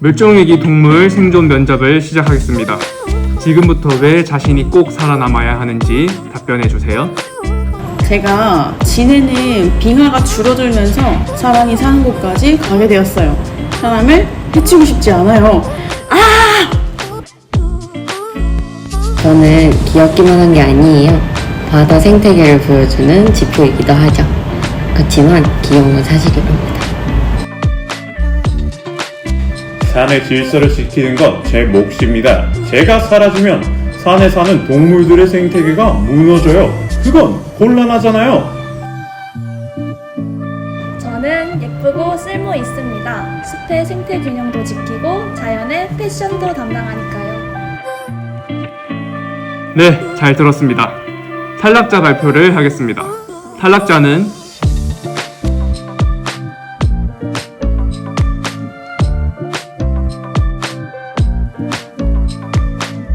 멸종위기 동물 생존 면접을 시작하겠습니다. 지금부터 왜 자신이 꼭 살아남아야 하는지 답변해 주세요. 제가 지내는 빙하가 줄어들면서 사람이 사는 곳까지 가게 되었어요. 사람을 해치고 싶지 않아요. 저는 귀엽기만 한 게 아니에요. 바다 생태계를 보여주는 지표이기도 하죠. 그렇지만 귀여운 건 사실입니다. 산의 질서를 지키는 건 제 몫입니다. 제가 사라지면 산에 사는 동물들의 생태계가 무너져요. 그건 곤란하잖아요. 저는 예쁘고 쓸모 있습니다. 숲의 생태 균형도 지키고 자연의 패션도 담당하니까요. 네, 잘 들었습니다. 탈락자 발표를 하겠습니다. 탈락자는